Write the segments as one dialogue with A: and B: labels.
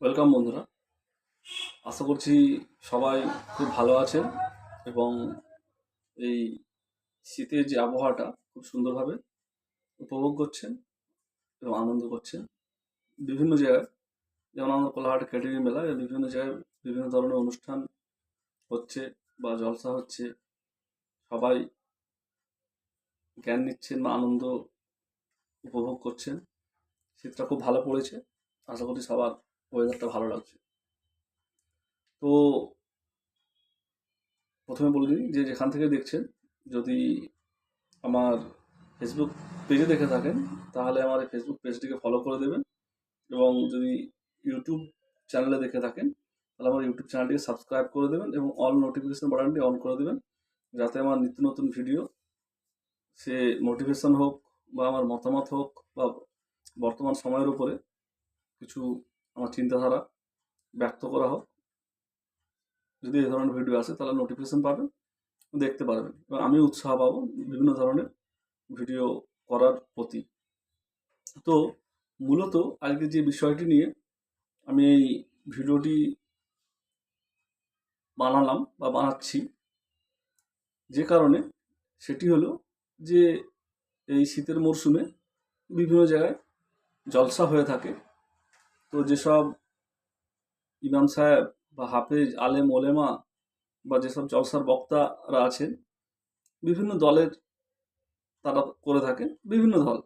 A: Welcome বন্ধুরা। আশা করছি সবাই খুব ভালো আছেন এবং এই শীতের যে আবহাওয়াটা খুব সুন্দরভাবে উপভোগ করছেন এবং আনন্দ করছেন। বিভিন্ন জায়গায়, যেমন আমাদের কোলাহাট ক্যাটারি মেলা বিভিন্ন জায়গায় বিভিন্ন ধরনের অনুষ্ঠান হচ্ছে বা জলসা হচ্ছে। সবাই জ্ঞান নিচ্ছেন বা আনন্দ উপভোগ করছেন। শীতটা খুব ভালো পড়েছে। আশা করি সবার ওয়েদারটা ভালো লাগছে। তো প্রথমে বলে দিই যে যেখান থেকে দেখছেন, যদি আমার ফেসবুক পেজে দেখে থাকেন, তাহলে আমার এই ফেসবুক পেজটিকে ফলো করে দেবেন এবং যদি ইউটিউব চ্যানেলে দেখে থাকেন, তাহলে আমার ইউটিউব চ্যানেলটিকে সাবস্ক্রাইব করে দেবেন এবং অল নোটিফিকেশন বাটনটি অন করে দেবেন, যাতে আমার নিত্য নতুন ভিডিও সে মোটিভেশন হোক বা আমার মতামত হোক বা বর্তমান সময়ের উপরে কিছু আমার চিন্তাধারা ব্যক্ত করা হোক। যদি এই ধরনের ভিডিও আসে, তাহলে নোটিফিকেশন পাবেন, দেখতে পারবেন। এবং আমি উৎসাহ পাবো বিভিন্ন ধরনের ভিডিও করার প্রতি। তো মূলত আজকে যে বিষয়টি নিয়ে আমি এই ভিডিওটি বানালাম বা বানাচ্ছি, যে কারণে সেটি হলো যে এই শীতের মরশুমে বিভিন্ন জায়গায় জলসা হয়ে থাকে। তো যেসব ইমাম সাহেব বা হাফেজ, আলেম, ওলেমা বা যেসব জলসার বক্তারা আছেন, বিভিন্ন দলের তারা করে থাকেন, বিভিন্ন দল।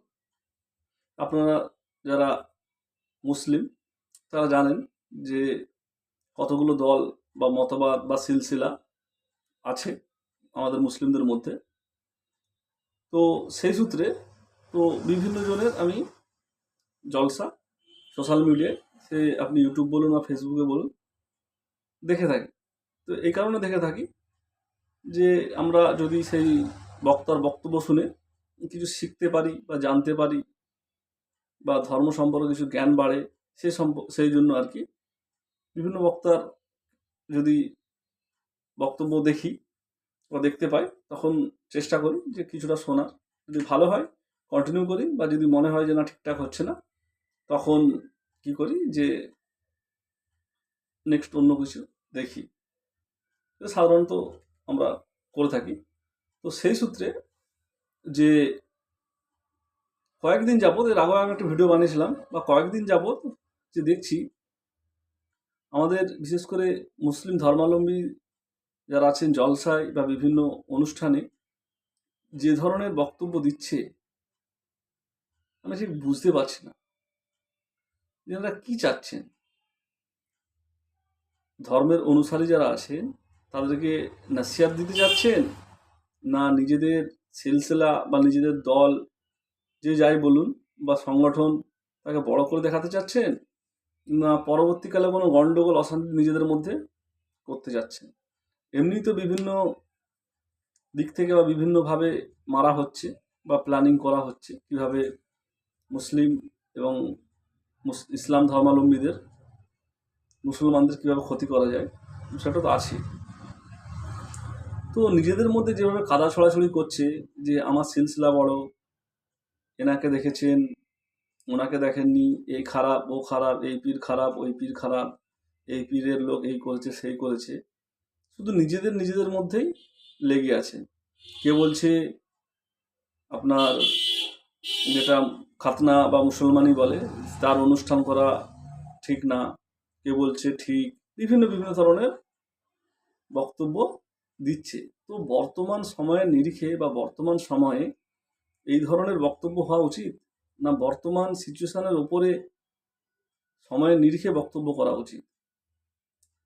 A: আপনারা যারা মুসলিম, তারা জানেন যে কতগুলো দল বা মতবাদ বা সিলসিলা আছে আমাদের মুসলিমদের মধ্যে। তো সেই সূত্রে তো বিভিন্ন জনের আমি জলসা সোশ্যাল মিডিয়ায়, সে আপনি ইউটিউব বলুন বা ফেসবুকে বলুন, দেখে থাকি। তো এই কারণে দেখে থাকি যে আমরা যদি সেই বক্তার বক্তব্য শুনে কিছু শিখতে পারি বা জানতে পারি বা ধর্ম সম্পর্কে কিছু জ্ঞান বাড়ে, সে সম্প, সেই জন্য আর কি বিভিন্ন বক্তার যদি বক্তব্য দেখি বা দেখতে পাই, তখন চেষ্টা করি যে কিছুটা শোনার। যদি ভালো হয় কন্টিনিউ করি বা যদি মনে হয় যে না ঠিকঠাক হচ্ছে না তখন কি করি যে নেক্সট অন্য কিছু দেখি। সাধারণত আমরা করে থাকি। তো সেই সূত্রে যে, কয়েকদিন যাবৎ এর আগেও আমি একটা ভিডিও বানিয়েছিলাম, বা কয়েকদিন যাবৎ যে দেখছি, আমাদের বিশেষ করে মুসলিম ধর্মাবলম্বী যারা আছেন জলসায় বা বিভিন্ন অনুষ্ঠানে, যে ধরনের বক্তব্য দিচ্ছে, আমি ঠিক বুঝতে পারছি না। এনারা কি চাচ্ছেন? ধর্মের অনুসারী যারা আছেন, তাদেরকে নাসিয়াত দিতে চাচ্ছেন? না নিজেদের সিলসিলা বা নিজেদের দল, যে যাই বলুন বা সংগঠন, তাকে বড় করে দেখাতে চাচ্ছেন? না পরবর্তীকালে কোনো গণ্ডগোল, অশান্তি নিজেদের মধ্যে করতে যাচ্ছেন এমনি তো বিভিন্ন দিক থেকে বা বিভিন্নভাবে মারা হচ্ছে বা প্ল্যানিং করা হচ্ছে। কীভাবে মুসলিম এবং ইসলাম ধর্মাবলম্বীদের, মুসলমানদের কীভাবে ক্ষতি করা যায়, সেটা তো আছে তো নিজেদের মধ্যে যেভাবে কাদা ছড়াছড়ি করছে, যে আমার সিলসিলা বড়, এনাকে দেখেছেন, ওনাকে দেখেননি, এই খারাপ, ও খারাপ, এই পীর খারাপ, ওই পীর খারাপ, এই পীরের লোক এই করেছে, সেই করেছে, শুধু নিজেদের নিজেদের মধ্যেই লেগে আছে। কে বলছে, আপনার যেটা খাতনা বা মুসলমানই বলে, তার অনুষ্ঠান করা ঠিক না, কে বলছে ঠিক, বিভিন্ন বিভিন্ন ধরনের বক্তব্য দিচ্ছে। তো বর্তমান সময়ের নিরিখে বা বর্তমান সময়ে এই ধরনের বক্তব্য হওয়া উচিত না বর্তমান সিচুয়েশনের ওপরে সময়ের নিরিখে বক্তব্য করা উচিত?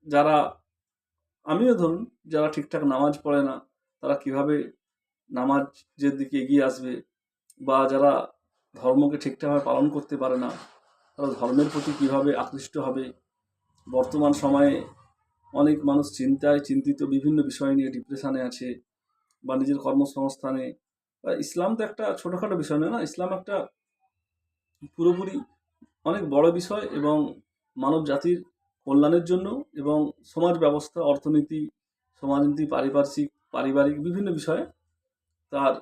A: যারা, আমিও ধরুন, যারা ঠিকঠাক নামাজ পড়ে না, তারা কীভাবে নামাজের দিকে এগিয়ে আসবে? বা যারা ধর্মকে ঠিকঠাকভাবে পালন করতে পারে না তারা ধর্মের প্রতি কীভাবে আকৃষ্ট হবে? বর্তমান সময়ে অনেক মানুষ চিন্তায় চিন্তিত, বিভিন্ন বিষয় নিয়ে ডিপ্রেশনে আছে বা নিজের কর্মসংস্থানে। ইসলাম তো একটা ছোটোখাটো বিষয় নয় না? ইসলাম একটা পুরোপুরি অনেক বড় বিষয় এবং মানব জাতির কল্যাণের জন্য এবং সমাজ ব্যবস্থা, অর্থনীতি, সমাজনীতি, পারিপার্শ্বিক, পারিবারিক বিভিন্ন বিষয়ে তার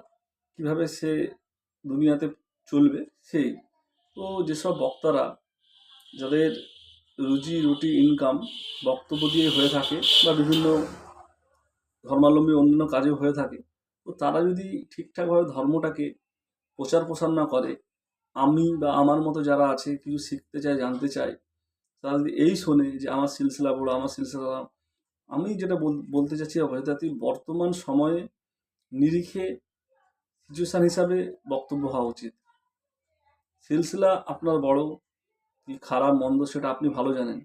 A: কীভাবে সে দুনিয়াতে চলবে, সেই। তো যেসব বক্তারা যাদের রুজি, রুটি ইনকাম বক্তব্য দিয়ে হয়ে থাকে বা বিভিন্ন ধর্মাবলম্বী অন্যান্য কাজেও হয়ে থাকে, তো তারা যদি ঠিকঠাকভাবে ধর্মটাকে প্রচার প্রসার না করে, আমি বা আমার মতো যারা আছে, কিছু শিখতে চায়, জানতে চায়, তারা যদি এই শোনে যে আমার সিলসিলা বড় আমার সিলসিলা আমি যেটা বল- বলতে চাচ্ছি অভয়দাতি বর্তমান সময়ে নিরিখে সিচুয়েশান হিসাবে বক্তব্য হওয়া উচিত। সিলসিলা আপনার বড়, কি খারাপ, মন্দ সেটা আপনি ভালো জানেন।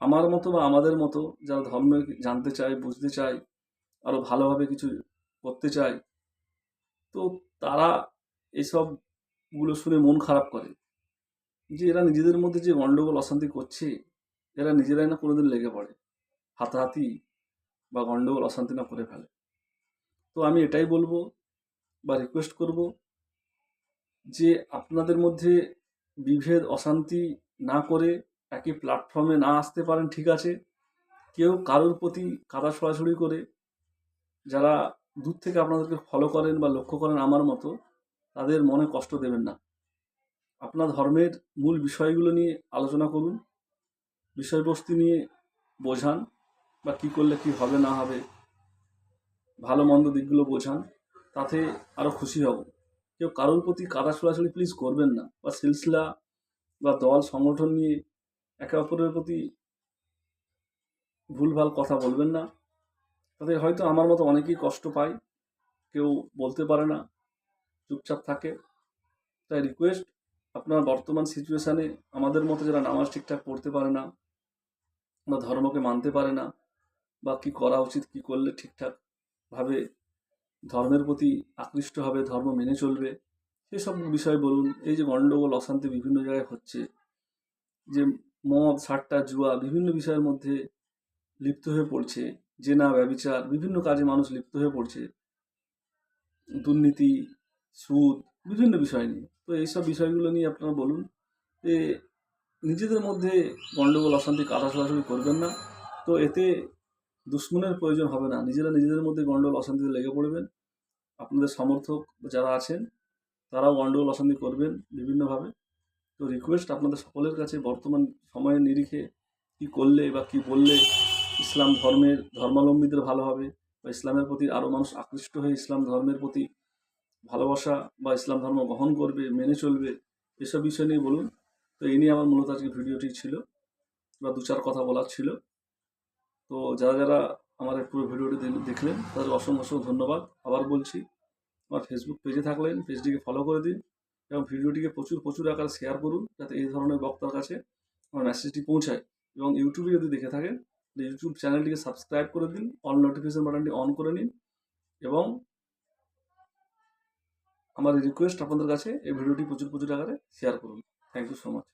A: আমার মতো বা আমাদের মতো যারা ধর্ম জানতে চায়, বুঝতে চায় আরও ভালোভাবে কিছু করতে চায়, তো তারা এইসবগুলো শুনে মন খারাপ করে। যে এরা নিজেদের মধ্যে যে গণ্ডগোল, অশান্তি করছে, এরা নিজেরাই না কোনোদিন লেগে পড়ে। হাতাহাতি বা গণ্ডগোল, অশান্তি না করে ফেলে। তো আমি এটাই বলব বা রিকোয়েস্ট করব যে আপনাদের মধ্যে বিভেদ, অশান্তি না করে একই প্ল্যাটফর্মে না আসতে পারেন, ঠিক আছে? কেউ কারোর প্রতি কাদা ছড়াছড়ি করে যারা দূর থেকে আপনাদেরকে ফলো করেন বা লক্ষ্য করেন আমার মতো, তাদের মনে কষ্ট দেবেন না। আপনার ধর্মের মূল বিষয়গুলো নিয়ে আলোচনা করুন, বিষয়বস্তু নিয়ে বোঝান বা কী করলে কী হবে না হবে, ভালো মন্দ দিকগুলো বোঝান, তাতে আরও খুশি হব। কেউ কারোর প্রতি কাদা ছোড়াছড়ি প্লিজ করবেন না। বা সিলসিলা বা দল, সংগঠন নিয়ে একে অপরের প্রতি ভুলভাল কথা বলবেন না। তাতে হয়তো আমার মতো অনেকেই কষ্ট পায়, কেউ বলতে পারে না, চুপচাপ থাকে। তাই রিকোয়েস্ট আপনার বর্তমান সিচুয়েশানে আমাদের মতো যারা নামাজ ঠিকঠাক পড়তে পারে না, বা ধর্মকে মানতে পারে না, বা কী করা উচিত, কী করলে ঠিকঠাকভাবে ধর্মের প্রতি আকৃষ্ট হবে, ধর্ম মেনে চলবে। সেসব বিষয় বলুন, এই যে গণ্ডগোল অশান্তি বিভিন্ন জায়গায় হচ্ছে, যে মদ, সাট্টা, জুয়া বিভিন্ন বিষয়ের মধ্যে লিপ্ত হয়ে পড়ছে, জেনা, ব্যবিচার, বিভিন্ন কাজে মানুষ লিপ্ত হয়ে পড়ছে। দুর্নীতি, সুদ, বিভিন্ন বিষয় নিয়ে। তো এইসব বিষয়গুলো নিয়ে আপনারা বলুন যে নিজেদের মধ্যে গণ্ডগোল অশান্তি কাদা ছড়াছড়ি করবেন না। তো এতে দুশ্মনের প্রয়োজন হবে না। নিজেরা নিজেদের মধ্যে গণ্ডগোল অশান্তিতে লেগে পড়বেন। আপনাদের সমর্থক যারা আছেন, তারাও গণ্ডগোল অশান্তি করবেন বিভিন্নভাবে। তো রিকোয়েস্ট আপনাদের সকলের কাছে বর্তমান সময়ের নিরিখে কী করলে বা কী বললে ইসলাম ধর্মের, ধর্মাবলম্বীদের ভালো হবে বা ইসলামের প্রতি আরও মানুষ আকৃষ্ট হয়ে ইসলাম ধর্মের প্রতি ভালোবাসা বা ইসলাম ধর্ম গ্রহণ করবে, মেনে চলবে, এসব বিষয় নিয়ে বলুন। তো এই নিয়ে আমার মূলত আজকে ভিডিওটি ছিল বা দু চার কথা বলার ছিল। তো যারা যারা আমার পুরো ভিডিওটি দেখলেন। তাদের অসংখ্য অসংখ্য ধন্যবাদ। আবার বলছি, আমার ফেসবুক পেজে থাকলেন পেজটিকে ফলো করে দিন এবং ভিডিওটিকে প্রচুর প্রচুর আকারে শেয়ার করুন যাতে এই ধরনের বক্তার কাছে আমার মেসেজটি পৌঁছায়। এবং ইউটিউবে যদি দেখে থাকেন ইউটিউব চ্যানেলটিকে সাবস্ক্রাইব করে দিন অল নোটিফিকেশন বাটনটি অন করে নিন এবং আমার রিকোয়েস্ট আপনাদের কাছে এই ভিডিওটি প্রচুর প্রচুর আকারে শেয়ার করুন। Thank you so much